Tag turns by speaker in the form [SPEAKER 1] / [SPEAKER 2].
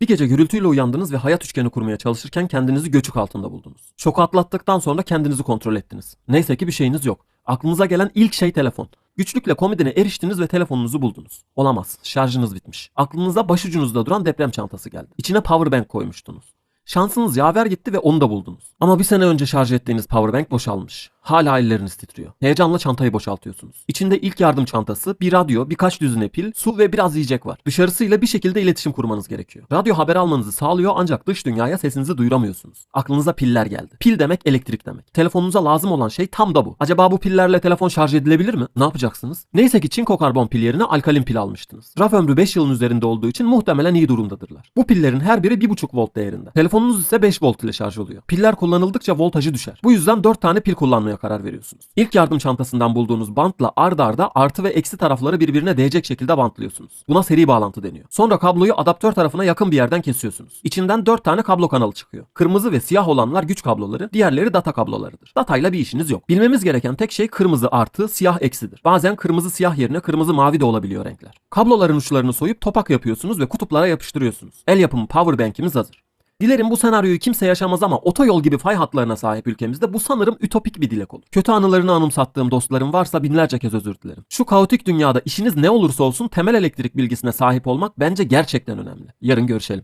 [SPEAKER 1] Bir gece gürültüyle uyandınız ve hayat üçgeni kurmaya çalışırken kendinizi göçük altında buldunuz. Şoku atlattıktan sonra kendinizi kontrol ettiniz. Neyse ki bir şeyiniz yok. Aklınıza gelen ilk şey telefon. Güçlükle komodine eriştiniz ve telefonunuzu buldunuz. Olamaz. Şarjınız bitmiş. Aklınıza başucunuzda duran deprem çantası geldi. İçine powerbank koymuştunuz. Şansınız yaver gitti ve onu da buldunuz. Ama bir sene önce şarj ettiğiniz powerbank boşalmış. Hala elleriniz titriyor. Heyecanla çantayı boşaltıyorsunuz. İçinde ilk yardım çantası, bir radyo, birkaç düzine pil, su ve biraz yiyecek var. Dışarısıyla bir şekilde iletişim kurmanız gerekiyor. Radyo haber almanızı sağlıyor ancak dış dünyaya sesinizi duyuramıyorsunuz. Aklınıza piller geldi. Pil demek elektrik demek. Telefonunuza lazım olan şey tam da bu. Acaba bu pillerle telefon şarj edilebilir mi? Ne yapacaksınız? Neyse ki çinko karbon pil yerine alkalin pil almıştınız. Raf ömrü 5 yılın üzerinde olduğu için muhtemelen iyi durumdadırlar. Bu pillerin her biri 1,5 volt değerinde. Telefonunuz ise 5 volt ile şarj oluyor. Piller kullanıldıkça voltajı düşer. Bu yüzden 4 tane pil kullanmaya karar veriyorsunuz. İlk yardım çantasından bulduğunuz bantla ard arda artı ve eksi tarafları birbirine değecek şekilde bantlıyorsunuz. Buna seri bağlantı deniyor. Sonra kabloyu adaptör tarafına yakın bir yerden kesiyorsunuz. İçinden 4 tane kablo kanalı çıkıyor. Kırmızı ve siyah olanlar güç kabloları, diğerleri data kablolarıdır. Datayla bir işiniz yok. Bilmemiz gereken tek şey kırmızı artı, siyah eksidir. Bazen kırmızı siyah yerine kırmızı mavi de olabiliyor renkler. Kabloların uçlarını soyup topak yapıyorsunuz ve kutuplara yapıştırıyorsunuz. El yapımı powerbank'imiz hazır. Dilerim bu senaryoyu kimse yaşamaz ama otoyol gibi fay hatlarına sahip ülkemizde bu sanırım ütopik bir dilek olur. Kötü anılarını anımsattığım dostlarım varsa binlerce kez özür dilerim. Şu kaotik dünyada işiniz ne olursa olsun temel elektrik bilgisine sahip olmak bence gerçekten önemli. Yarın görüşelim.